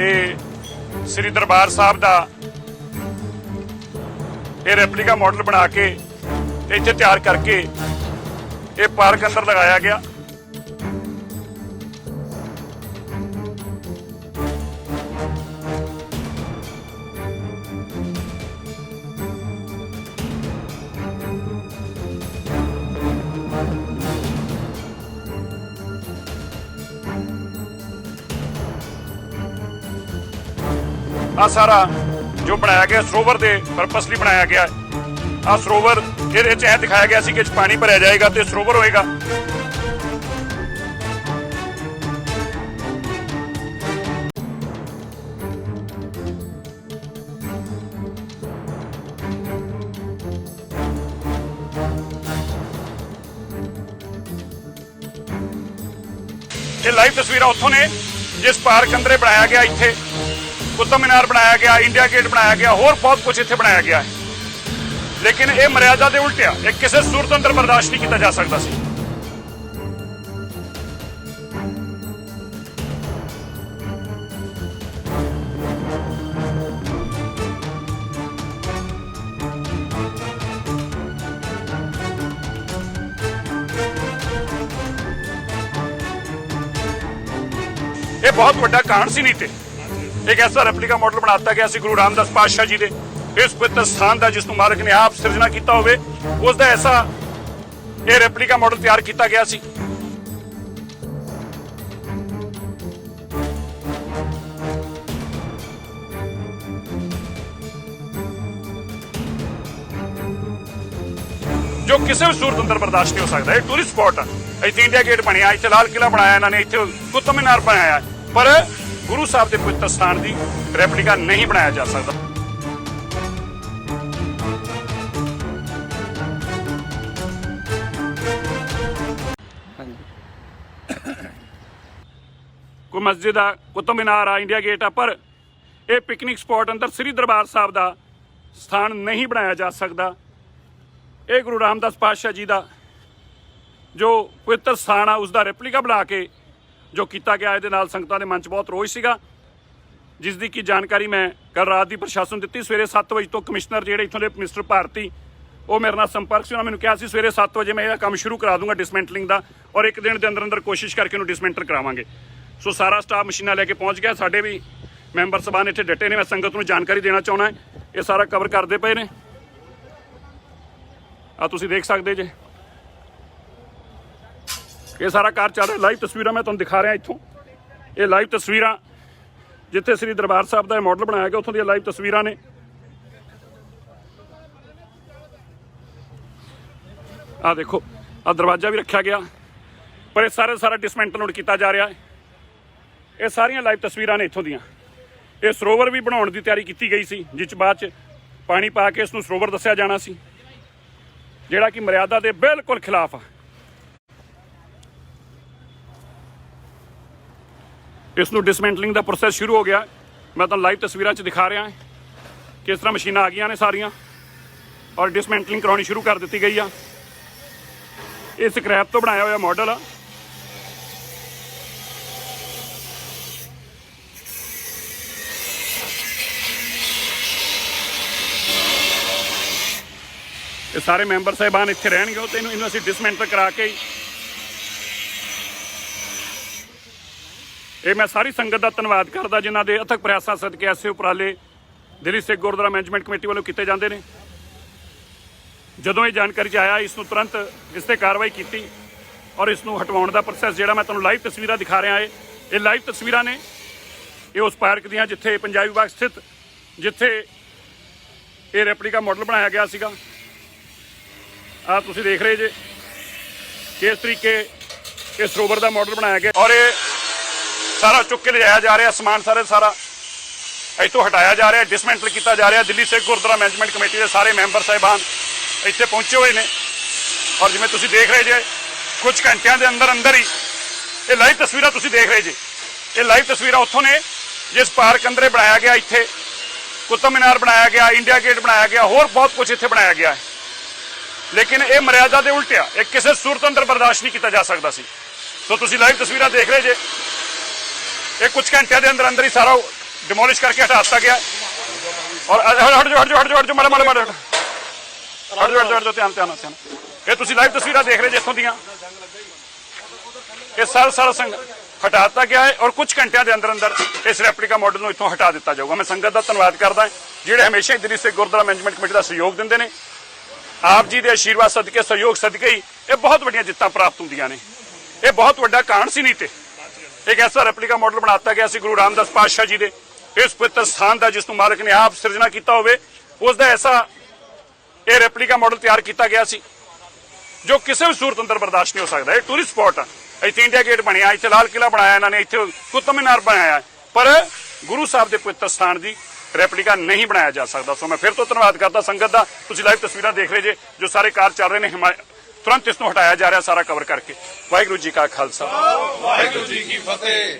ਇਹ ਸ੍ਰੀ ਦਰਬਾਰ ਸਾਹਿਬ ਦਾ ਇਹ replica model ਬਣਾ ਕੇ ਤੇ ਇੱਥੇ ਤਿਆਰ ਕਰਕੇ ਇਹ ਪਾਰਕ ਅੰਦਰ ਲਗਾਇਆ ਗਿਆ। ਆ ਸਾਰਾ ਜੋ ਬਣਾਇਆ ਗਿਆ, ਸਰੋਵਰ ਦੇ ਪਰਪਸ ਲਈ ਬਣਾਇਆ ਗਿਆ। ਆ ਸਰੋਵਰ ਇਹਦੇ ਚ ਇਹ ਦਿਖਾਇਆ ਗਿਆ ਸੀ ਕਿ 'ਚ ਪਾਣੀ ਭਰਿਆ ਜਾਏਗਾ ਤੇ ਸਰੋਵਰ ਹੋਏਗਾ। ਇਹ ਲਾਈਵ ਤਸਵੀਰਾਂ ਉੱਥੋਂ ਨੇ, ਜਿਸ ਪਾਰਕ ਅੰਦਰੇ ਬਣਾਇਆ ਗਿਆ ਇੱਥੇ। ਕੁਤਬ ਮੀਨਾਰ ਬਣਾਇਆ ਗਿਆ ਇੰਡੀਆ ਗੇਟ ਬਣਾਇਆ ਗਿਆ ਹੋਰ ਬਹੁਤ ਕੁਝ ਇੱਥੇ ਬਣਾਇਆ ਗਿਆ ਹੈ ਲੇਕਿਨ ਇਹ ਮਰਿਆਦਾ ਦੇ ਉਲਟਿਆ ਇਹ ਕਿਸੇ ਸੂਰਤ ਅੰਦਰ ਬਰਦਾਸ਼ਤ ਨਹੀਂ ਕੀਤਾ ਜਾ ਸਕਦਾ ਸੀ ਇਹ ਬਹੁਤ ਵੱਡਾ ਕਾਂਡ ਸੀ ਨੀਤੇ ਇੱਕ ਐਸਾ ਰੈਪਲੀਕਾ ਮਾਡਲ ਬਣਾਤਾ ਗਿਆ ਸੀ ਗੁਰੂ ਰਾਮਦਾਸ ਪਾਤਸ਼ਾਹ ਜੀ ਦੇ। ਇਸ ਪਵਿੱਤਰ ਸਥਾਨ ਦਾ ਜਿਸ ਨੂੰ ਮਾਲਕ ਨੇ ਆਪ ਸਿਰਜਣਾ ਕੀਤਾ ਹੋਵੇ, ਉਸ ਦਾ ਐਸਾ ਇਹ ਰੈਪਲੀਕਾ ਮਾਡਲ ਤਿਆਰ ਕੀਤਾ ਗਿਆ ਸੀ। ਜੋ ਕਿਸੇ ਵੀ ਸੂਰਤ ਅੰਦਰ ਬਰਦਾਸ਼ਤ ਨਹੀਂ ਹੋ ਸਕਦਾ, ਇਹ ਟੂਰਿਸਟ ਸਪੌਟ ਆ। ਇੱਥੇ ਇੰਡੀਆ ਗੇਟ ਬਣਿਆ, ਇੱਥੇ ਲਾਲ ਕਿਲਾ ਬਣਾਇਆ ਇਹਨਾਂ ਨੇ, ਇੱਥੇ ਕੁਤਬ ਮੀਨਾਰ ਬਣਾਇਆ। ਪਰ ਗੁਰੂ ਸਾਹਿਬ ਦੇ ਪਵਿੱਤਰ ਸਥਾਨ ਦੀ ਰੈਪਲੀਕਾ ਨਹੀਂ ਬਣਾਇਆ ਜਾ ਸਕਦਾ। ਕੋਈ ਮਸਜਿਦ ਆ ਕੁਤਬ ਮੀਨਾਰ ਆ, ਇੰਡੀਆ ਗੇਟ ਆ, ਪਰ ਇਹ ਪਿਕਨਿਕ ਸਪੌਟ ਅੰਦਰ ਸ੍ਰੀ ਦਰਬਾਰ ਸਾਹਿਬ ਦਾ ਸਥਾਨ ਨਹੀਂ ਬਣਾਇਆ ਜਾ ਸਕਦਾ। ਇਹ ਗੁਰੂ ਰਾਮਦਾਸ ਪਾਤਸ਼ਾਹ ਜੀ ਦਾ ਜੋ ਪਵਿੱਤਰ ਸਥਾਨ ਆ ਉਸ ਦਾ ਰੈਪਲੀਕਾ ਬਣਾ ਕੇ ਜੋ ਕੀਤਾ ਗਿਆ, ਇਹਦੇ ਨਾਲ ਸੰਗਤਾਂ ਦੇ ਮਨ 'ਚ ਬਹੁਤ ਰੋਸ਼ ਸੀਗਾ। ਜਿਸ ਦੀ ਕੀ ਜਾਣਕਾਰੀ ਮੈਂ ਕੱਲ ਰਾਤ ਦੀ ਪ੍ਰਸ਼ਾਸਨ ਨੂੰ ਦਿੱਤੀ। ਸਵੇਰੇ 7 ਵਜੇ ਤੋਂ ਕਮਿਸ਼ਨਰ ਜਿਹੜੇ ਇੱਥੋਂ ਦੇ ਮਿਸਟਰ ਭਾਰਤੀ, ਉਹ ਮੇਰੇ ਨਾਲ ਸੰਪਰਕ ਸੀ। ਉਹਨਾਂ ਮੈਨੂੰ ਕਿਹਾ ਸੀ, ਸਵੇਰੇ 7 ਵਜੇ ਮੈਂ ਇਹਦਾ ਕੰਮ ਸ਼ੁਰੂ ਕਰਾ ਦੂੰਗਾ ਡਿਸਮੈਂਟਲਿੰਗ ਦਾ ਔਰ ਇੱਕ ਦਿਨ ਦੇ ਅੰਦਰ ਅੰਦਰ ਕੋਸ਼ਿਸ਼ ਕਰਕੇ ਉਹਨੂੰ ਡਿਸਮੈਂਟਲ ਕਰਾਵਾਂਗੇ। ਸੋ ਸਾਰਾ ਸਟਾਫ ਮਸ਼ੀਨਾਂ ਲੈ ਕੇ ਪਹੁੰਚ ਗਿਆ। ਸਾਡੇ ਵੀ ਮੈਂਬਰ ਸਭਾਨ ਇੱਥੇ ਡਟੇ ਨੇ। ਮੈਂ ਸੰਗਤ ਨੂੰ ਜਾਣਕਾਰੀ ਦੇਣਾ ਚਾਹੁੰਦਾ। ਇਹ ਸਾਰਾ ਕਵਰ ਕਰਦੇ ਪਏ ਨੇ। ਆ ਤੁਸੀਂ ਦੇਖ ਸਕਦੇ ਜੇ। ਇਹ ਸਾਰਾ ਕਾਰ ਚੱਲ ਰਿਹਾ। ਲਾਈਵ ਤਸਵੀਰਾਂ ਮੈਂ ਤੁਹਾਨੂੰ ਦਿਖਾ ਰਿਹਾ ਇੱਥੋਂ। ਇਹ ਲਾਈਵ ਤਸਵੀਰਾਂ ਜਿੱਥੇ ਸ੍ਰੀ ਦਰਬਾਰ ਸਾਹਿਬ ਦਾ ਇਹ ਮਾਡਲ ਬਣਾਇਆ ਗਿਆ, ਉੱਥੋਂ ਦੀਆਂ ਲਾਈਵ ਤਸਵੀਰਾਂ ਨੇ। ਆ ਦੇਖੋ ਆ ਦਰਵਾਜ਼ਾ ਵੀ ਰੱਖਿਆ ਗਿਆ, ਪਰ ਇਹ ਸਾਰੇ ਸਾਰਾ ਡਿਸਮੈਂਟਲ ਹੁਣ ਕੀਤਾ ਜਾ ਰਿਹਾ। ਹੈ ਇਹ ਸਾਰੀਆਂ ਲਾਈਵ ਤਸਵੀਰਾਂ ਨੇ ਇੱਥੋਂ ਦੀਆਂ। ਇਹ ਸਰੋਵਰ ਵੀ ਬਣਾਉਣ ਦੀ ਤਿਆਰੀ ਕੀਤੀ ਗਈ ਸੀ, ਜਿਸ 'ਚ ਬਾਅਦ ਚ ਪਾਣੀ ਪਾ ਕੇ ਇਸ ਨੂੰ ਸਰੋਵਰ ਦੱਸਿਆ ਜਾਣਾ ਸੀ, ਜਿਹੜਾ ਕਿ ਮਰਿਆਦਾ ਦੇ ਬਿਲਕੁਲ ਖਿਲਾਫ ਆ। ਇਸ ਨੂੰ ਡਿਸਮੈਂਟਲਿੰਗ ਦਾ ਪ੍ਰੋਸੈਸ ਸ਼ੁਰੂ ਹੋ ਗਿਆ। ਮੈਂ ਤੁਹਾਨੂੰ ਲਾਈਵ ਤਸਵੀਰਾਂ 'ਚ ਦਿਖਾ ਰਿਹਾ ਹਾਂ ਕਿਸ ਤਰ੍ਹਾਂ ਮਸ਼ੀਨਾਂ ਆ ਗਈਆਂ ਨੇ ਸਾਰੀਆਂ ਔਰ ਡਿਸਮੈਂਟਲਿੰਗ ਕਰਾਉਣੀ ਸ਼ੁਰੂ ਕਰ ਦਿੱਤੀ ਗਈ ਆ। ਇਹ ਸਕ੍ਰੈਪ ਤੋਂ ਬਣਾਇਆ ਹੋਇਆ ਮਾਡਲ ਆ। ਇਹ ਸਾਰੇ ਮੈਂਬਰ ਸਾਹਿਬਾਨ ਇੱਥੇ ਰਹਿਣਗੇ, ਉਹ ਤੇ ਇਹਨੂੰ ਇਹਨੂੰ ਅਸੀਂ ਡਿਸਮੈਂਟਲ ਕਰਾ ਕੇ ਇਹ ਮੈਂ ਸਾਰੀ ਸੰਗਤ ਦਾ ਧੰਨਵਾਦ ਕਰਦਾ, ਜਿਨ੍ਹਾਂ ਦੇ ਅਥਕ ਪ੍ਰਯਾਸਾਂ ਸਦਕੇ ਐਸੇ ਉਪਰਾਲੇ ਦਿੱਲੀ ਸਿੱਖ ਗੁਰਦੁਆਰਾ ਮੈਨੇਜਮੈਂਟ ਕਮੇਟੀ ਵੱਲੋਂ ਕੀਤੇ ਜਾਂਦੇ ਨੇ। ਜਦੋਂ ਇਹ ਜਾਣਕਾਰੀ 'ਚ ਆਇਆ ਇਸ ਨੂੰ ਤੁਰੰਤ ਇਸ ਤੇ ਕਾਰਵਾਈ ਕੀਤੀ ਔਰ ਇਸ ਨੂੰ ਹਟਵਾਉਣ ਦਾ ਪ੍ਰੋਸੈਸ ਜਿਹੜਾ ਮੈਂ ਤੁਹਾਨੂੰ ਲਾਈਵ ਤਸਵੀਰਾਂ ਦਿਖਾ ਰਿਹਾ ਏ ਇਹ ਲਾਈਵ ਤਸਵੀਰਾਂ ਨੇ। ਇਹ ਉਸ ਪਾਰਕ ਦੀਆਂ ਜਿੱਥੇ ਪੰਜਾਬੀ ਬਾਗ ਸਥਿਤ, ਜਿੱਥੇ ਇਹ ਰੈਪਲੀਕਾ ਮਾਡਲ ਬਣਾਇਆ ਗਿਆ ਸੀਗਾ। ਆ ਤੁਸੀਂ ਦੇਖ ਰਹੇ ਜੇ ਕਿਸ ਤਰੀਕੇ ਇਸ ਸਰੋਵਰ ਦਾ ਮਾਡਲ ਬਣਾਇਆ ਗਿਆ। ਔਰ ਇਹ ਸਾਰਾ ਚੁੱਕ ਕੇ ਲਿਜਾਇਆ ਜਾ ਰਿਹਾ, ਸਮਾਨ ਸਾਰੇ ਸਾਰਾ। ਇੱਥੋਂ ਹਟਾਇਆ ਜਾ ਰਿਹਾ ਡਿਸਮੈਂਟਲ ਕੀਤਾ ਜਾ ਰਿਹਾ। ਦਿੱਲੀ ਸਿੱਖ ਗੁਰਦੁਆਰਾ ਮੈਨੇਜਮੈਂਟ ਕਮੇਟੀ ਦੇ ਸਾਰੇ ਮੈਂਬਰ ਸਾਹਿਬਾਨ ਇੱਥੇ ਪਹੁੰਚੇ ਹੋਏ ਨੇ। ਔਰ ਜਿਵੇਂ ਤੁਸੀਂ ਦੇਖ ਰਹੇ ਜੇ, ਕੁਝ ਘੰਟਿਆਂ ਦੇ ਅੰਦਰ ਅੰਦਰ ਹੀ ਇਹ ਲਾਈਵ ਤਸਵੀਰਾਂ ਤੁਸੀਂ ਦੇਖ ਰਹੇ ਜੇ। ਇਹ ਲਾਈਵ ਤਸਵੀਰਾਂ ਉੱਥੋਂ ਨੇ, ਜਿਸ ਪਾਰਕ ਅੰਦਰੇ ਬਣਾਇਆ ਗਿਆ ਇੱਥੇ। ਕੁਤਬ ਮੀਨਾਰ ਬਣਾਇਆ ਗਿਆ, ਇੰਡੀਆ ਗੇਟ ਬਣਾਇਆ ਗਿਆ, ਹੋਰ ਬਹੁਤ ਕੁਝ ਇੱਥੇ ਬਣਾਇਆ ਗਿਆ ਹੈ। ਲੇਕਿਨ ਇਹ ਮਰਿਆਦਾ ਦੇ ਉਲਟਿਆ, ਇਹ ਕਿਸੇ ਸੂਰਤ ਅੰਦਰ ਬਰਦਾਸ਼ਤ ਨਹੀਂ ਕੀਤਾ ਜਾ ਸਕਦਾ ਸੀ। ਸੋ ਤੁਸੀਂ ਲਾਈਵ ਤਸਵੀਰਾਂ ਦੇਖ ਰਹੇ ਜੇ ਇਹ ਕੁਝ ਘੰਟਿਆਂ ਦੇ ਅੰਦਰ ਅੰਦਰ ਹੀ ਸਾਰਾ ਡਿਮੋਲਿਸ਼ ਕਰਕੇ ਹਟਾ ਦਿੱਤਾ ਗਿਆ। ਔਰ ਹਟ ਹਟ ਜਾਓ, ਹਟ ਜਾਓ, ਹਟ ਜਾਓ, ਹਟ ਜਾਓ, ਮਾੜਾ ਮਾੜਾ ਮਾੜਾ। ਹਟ ਜਾਓ, ਹਟ ਜਾਓ, ਹਟ ਜਾਓ, ਧਿਆਨ ਧਿਆਨ ਧਿਆਨ। ਇਹ ਤੁਸੀਂ ਲਾਈਵ ਤਸਵੀਰਾਂ ਦੇਖ ਰਹੇ ਜੇ ਇੱਥੋਂ ਦੀਆਂ। ਇਹ ਸਾਰਾ ਸਾਰਾ ਸੰਗ ਹਟਾ ਦਿੱਤਾ ਗਿਆ ਹੈ ਔਰ ਕੁਝ ਘੰਟਿਆਂ ਦੇ ਅੰਦਰ ਅੰਦਰ ਇਸ ਰੈਪਲੀਕਾ ਮਾਡਲ ਨੂੰ ਇੱਥੋਂ ਹਟਾ ਦਿੱਤਾ ਜਾਊਗਾ। ਮੈਂ ਸੰਗਤ ਦਾ ਧੰਨਵਾਦ ਕਰਦਾ ਜਿਹੜੇ ਹਮੇਸ਼ਾ ਹੀ ਦਿੱਲੀ ਸਿੱਖ ਗੁਰਦੁਆਰਾ ਮੈਨੇਜਮੈਂਟ ਕਮੇਟੀ ਦਾ ਸਹਿਯੋਗ ਦਿੰਦੇ ਨੇ। ਆਪ ਜੀ ਦੇ ਆਸ਼ੀਰਵਾਦ ਸਦਕੇ ਸਹਿਯੋਗ ਸਦਕੇ ਹੀ ਇਹ ਬਹੁਤ ਵੱਡੀਆਂ ਜਿੱਤਾਂ ਪ੍ਰਾਪਤ ਹੁੰਦੀਆਂ ਨੇ। ਇਹ ਬਹੁਤ ਵੱਡਾ ਕਾਂਡ ਸੀ ਨਹੀਂ ਤੇ। ਇੱਕ ਐਸਾ ਰੈਪਲੀਕਾ ਮਾਡਲ ਬਣਾਤਾ ਗਿਆ ਸੀ ਗੁਰੂ ਰਾਮਦਾਸ ਪਾਤਸ਼ਾਹ ਜੀ ਦੇ। ਇਸ ਪਵਿੱਤਰ ਸਥਾਨ ਦਾ ਜਿਸ ਨੂੰ ਮਾਲਕ ਨੇ ਆਪ ਸਿਰਜਣਾ ਕੀਤਾ ਹੋਵੇ ਉਸ ਦਾ ਐਸਾ ਇਹ ਰੈਪਲੀਕਾ ਮਾਡਲ ਤਿਆਰ ਕੀਤਾ ਗਿਆ ਸੀ, ਜੋ ਕਿਸੇ ਵੀ ਸੂਰਤ ਅੰਦਰ ਬਰਦਾਸ਼ਤ ਨਹੀਂ ਹੋ ਸਕਦਾ। ਇਹ ਟੂਰਿਸਟ ਸਪੌਟ ਆ। ਇੱਥੇ ਇੰਡੀਆ ਗੇਟ ਬਣਿਆ, ਇੱਥੇ ਲਾਲ ਕਿਲਾ ਬਣਾਇਆ ਇਹਨਾਂ ਨੇ, ਇੱਥੇ ਕੁਤਬ ਮੀਨਾਰ ਬਣਾਇਆ। ਪਰ ਗੁਰੂ ਸਾਹਿਬ ਦੇ ਪਵਿੱਤਰ ਸਥਾਨ ਦੀ ਰੈਪਲੀਕਾ ਨਹੀਂ ਬਣਾਇਆ ਜਾ ਸਕਦਾ। ਸੋ ਮੈਂ ਫਿਰ ਤੋਂ ਧੰਨਵਾਦ ਕਰਦਾ ਸੰਗਤ ਦਾ। ਤੁਸੀਂ ਲਾਈਵ ਤਸਵੀਰਾਂ ਦੇਖ ਰਹੇ ਜੇ, ਜੋ ਸਾਰੇ ਕਾਰ ਚੱਲ ਰਹੇ ਨੇ ਹਿਮਾ- ਤੁਰੰਤ ਇਸ ਨੂੰ ਹਟਾਇਆ ਜਾ ਰਿਹਾ ਸਾਰਾ ਕਵਰ ਕਰਕੇ। ਵਾਹਿਗੁਰੂ ਜੀ ਕਾ ਖਾਲਸਾ। ਵਾਹਿਗੁਰੂ ਜੀ ਕੀ ਫਤਿਹ।